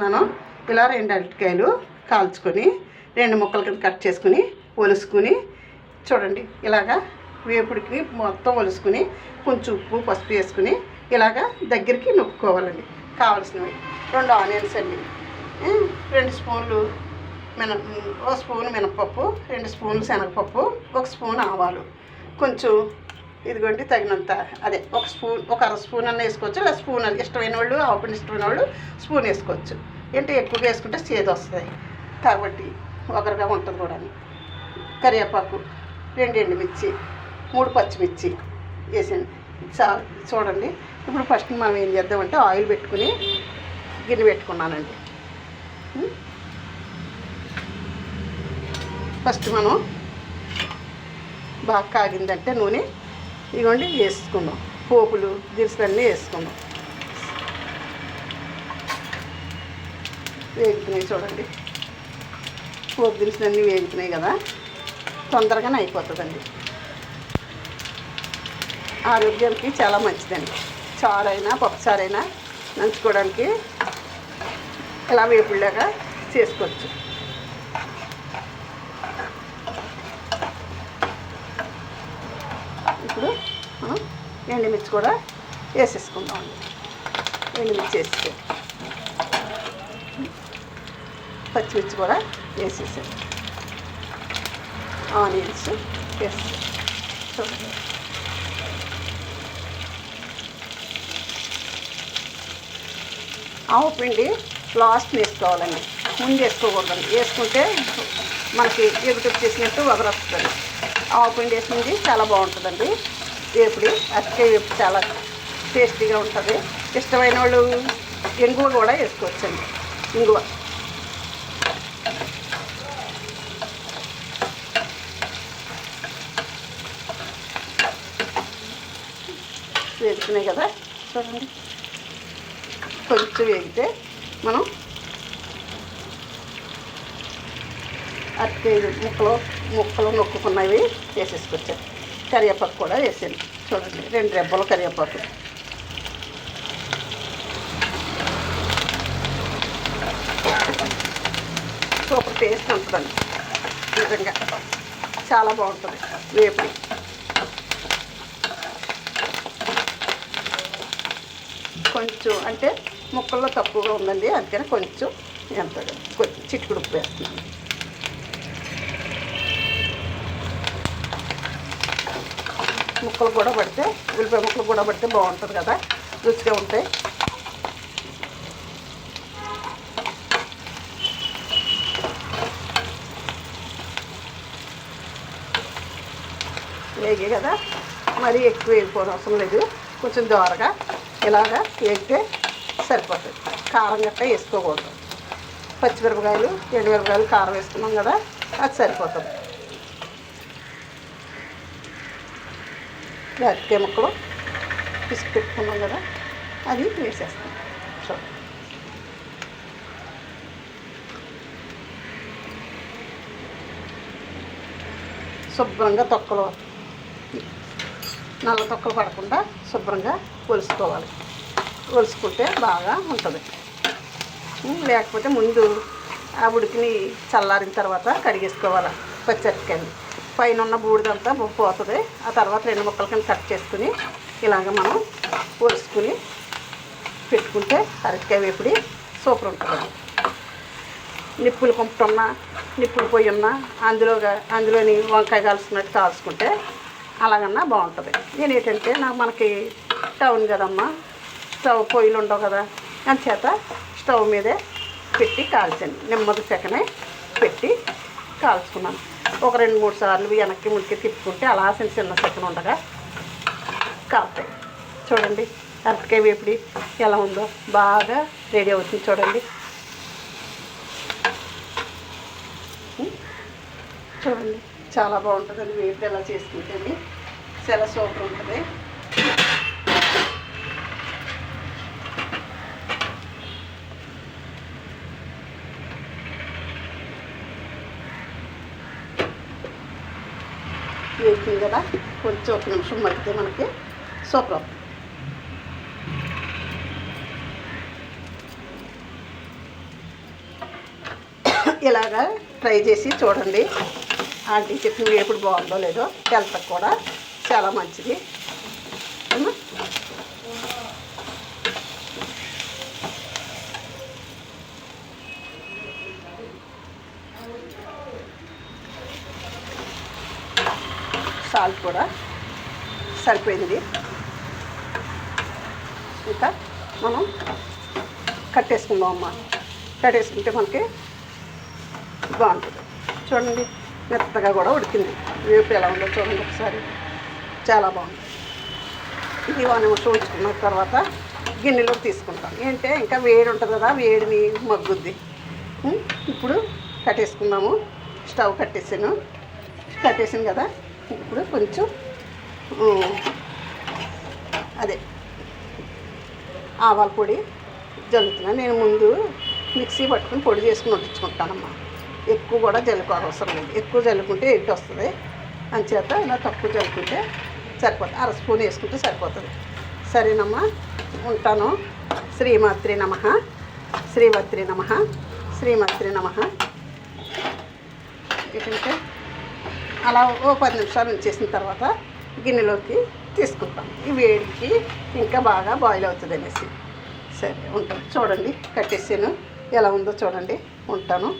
నేను ఇలా రెండు అరటికాయలు కాల్చుకొని రెండు ముక్కలు కింద కట్ చేసుకుని ఒలుసుకుని చూడండి ఇలాగా వేపుడికి మొత్తం ఒలుసుకుని కొంచెం ఉప్పు పసుపు వేసుకుని ఇలాగా దగ్గరికి నొక్కుకోవాలండి. కావాల్సినవి. రెండు ఆనియన్స్ అండి. రెండు స్పూన్లు మిన ఒక స్పూన్ మినపప్పు రెండు స్పూన్లు శనగపప్పు ఒక స్పూన్ ఆవాలు. కొంచెం ఇదిగోండి తగినంత అదే ఒక స్పూన్ ఒక అర స్పూన్ అన్న వేసుకోవచ్చు లేదా స్పూన్ ఇష్టమైన వాళ్ళు ఆవుపిండి ఇష్టమైన వాళ్ళు స్పూన్ వేసుకోవచ్చు. ఏంటి ఎక్కువగా వేసుకుంటే చేదు వస్తుంది. కాబట్టి ఒకరిగా ఉంటుంది కూడా కరివేపాకు రెండు ఎండుమిర్చి మూడు పచ్చిమిర్చి వేసండి చాలు చూడండి. ఇప్పుడు ఫస్ట్ మనం ఏం చేద్దామంటే ఆయిల్ పెట్టుకుని గిన్నె పెట్టుకున్నానండి. ఫస్ట్ మనం బాగా కాగిందంటే నూనె ఇదిగోండి వేసుకుందాం. పోపులు దినుసులన్నీ వేసుకుందాం. వేగుతున్నాయి చూడండి. పోపు దినుసులన్నీ వేగుతున్నాయి కదా. తొందరగానే అయిపోతుందండి. ఆరోగ్యానికి చాలా మంచిదండి. చారైనా పప్పుచారైనా నంచుకోవడానికి ఇలా వేపుళ్ళగా చేసుకోవచ్చు ఇప్పుడు మనం ఎండుమిర్చి కూడా వేసేసుకుందాం. ఎండుమిర్చి వేస్తే. పచ్చిమిర్చి కూడా వేసేసాం ఆనియన్స్ వేసి ఆవు పిండి లాస్ట్ వేసుకోవాలండి. ముందు వేసుకోకూడదండి. వేసుకుంటే మనకి ఎగుటు చేసినట్టు వదలొస్తుంది ఆవు పిండి వేసింది చాలా బాగుంటుందండి. వేపుడి అరటికాయ వేపు చాలా టేస్టీగా ఉంటుంది. ఇష్టమైన వాళ్ళు ఇంగువ కూడా వేసుకోవచ్చండి. ఇంగువ. వేసుకున్నాయి కదా చూడండి. కొంచెం వేగితే మనం అరటికాయలు ముక్కలు ముక్కలు నొక్కుకున్నవి వేసేసుకొచ్చాం కరివేపాకు కూడా వేసాను చూడండి రెండు రెబ్బలు కరివేపాకు. సూపర్ టేస్ట్ ఉంటుందండి. నిజంగా చాలా బాగుంటుంది. వేపు కొంచెం అంటే ముక్కల్లో తక్కువగా ఉందండి అందుకని కొంచెం ఎంత కొంచెం చిట్టుకుడు ఉప్పు వేస్తున్నాను. ముక్కలు కూడా పడితే ఉల్లిపాయ ముక్కలు కూడా పడితే బాగుంటుంది కదా. రుచిగా ఉంటాయి. వేగే కదా. మరీ ఎక్కువ వేగిపోవడం అవసరం లేదు. కొంచెం దోరగా ఇలాగా వేగితే సరిపోతుంది. కారం గట్ట వేసుకోకూడదు. పచ్చిమిరపకాయలు ఎండుమిరపకాయలు కారం వేసుకున్నాం కదా అది సరిపోతుంది. జాతికాయ ముక్కలు పిసికి పెట్టుకున్నాం కదా అది వేసేస్తాం. సో. శుభ్రంగా తొక్కలు నల్ల తొక్కలు పడకుండా శుభ్రంగా ఒలుసుకోవాలి. ఒలుసుకుంటే బాగా ఉంటుంది. లేకపోతే ముందు ఆ ఉడికిని చల్లారిన తర్వాత కడిగేసుకోవాలి పచ్చరికాయని. పైన ఉన్న బూడిదంతా పోతుంది. ఆ తర్వాత రెండు ముక్కల కింద కట్ చేసుకుని ఇలాగ మనం ఒలుసుకుని పెట్టుకుంటే అరటికాయ వేపుడి సూపర్ ఉంటుంది నిప్పులు కుంపుతున్నా నిప్పులు పొయ్యి ఉన్నా అందులోగా అందులోని వంకాయ కాల్చుకున్నట్టు కాల్చుకుంటే అలాగన్నా బాగుంటుంది. నేను ఏంటంటే నాకు మనకి టౌన్ కదమ్మా స్టవ్ పొయ్యిలు ఉండవు కదా అందుచేత స్టవ్ మీదే పెట్టి కాల్చాను. నెమ్మది సెకనే పెట్టి కాల్చుకున్నాను. ఒక రెండు మూడు సార్లు వెనక్కి మునికి తిప్పుకుంటే అలా చిన్న చిన్న సెకన్ ఉండగా కాలుతాయి చూడండి అరటికాయ వేపిడి ఎలా ఉందో బాగా రెడీ అవుతుంది చూడండి. చూడండి చాలా బాగుంటుందండి వేపుడు ఎలా చేసుకుంటే చాలా సూపర్ ఉంటుంది. వేసింది కదా కొంచెం ఒక నిమిషం మగ్గితే మనకి సూపర్ అవుతుంది. ఇలాగా ట్రై చేసి చూడండి. ఆంటీ చెప్పిన వేపుడు బాగుందో లేదో హెల్త్కి కూడా చాలా మంచిది. సాల్ట్ కూడా సరిపోయింది. ఇంకా మనం కట్టేసుకుందాం అమ్మ. కట్టేసుకుంటే మనకి బాగుంటుంది. చూడండి మెత్తగా కూడా ఉడికింది. వేపు ఎలా ఉందో చూడండి ఒకసారి. చాలా బాగుంది. ఇది వన్ నిమిషం ఉంచుకున్న తర్వాత గిన్నెలోకి తీసుకుంటాం. ఏంటంటే ఇంకా వేడి ఉంటుంది కదా వేడిని మగ్గుద్ది. ఇప్పుడు కట్టేసుకుందాము స్టవ్ కట్టేసాను. కట్టేసాను కదా? ఇప్పుడు కొంచెం అదే ఆవాల పొడి జల్లుతున్నా. నేను ముందు మిక్సీ పట్టుకుని పొడి చేసుకుని వడ్డించుకుంటానమ్మా ఎక్కువ కూడా జల్లుకో అవసరం లేదు. ఎక్కువ జల్లుకుంటే ఎయిట్ వస్తుంది. అంచేత ఇలా తక్కువ జల్లుకుంటే సరిపోతుంది. అర స్పూన్ వేసుకుంటే సరిపోతుంది. సరేనమ్మా. ఉంటాను. శ్రీమాత్రి నమ. శ్రీవత్రి నమ. శ్రీమాత్రి నమ. ఏంటంటే అలా ఓ పది నిమిషాలు ఉంచేసిన తర్వాత గిన్నెలోకి తీసుకుంటాం. ఈ వేడికి ఇంకా బాగా బాయిల్ అవుతుంది అనేసి. సరే ఉంటాను. చూడండి కట్టేసాను. ఎలా ఉందో చూడండి. ఉంటాను.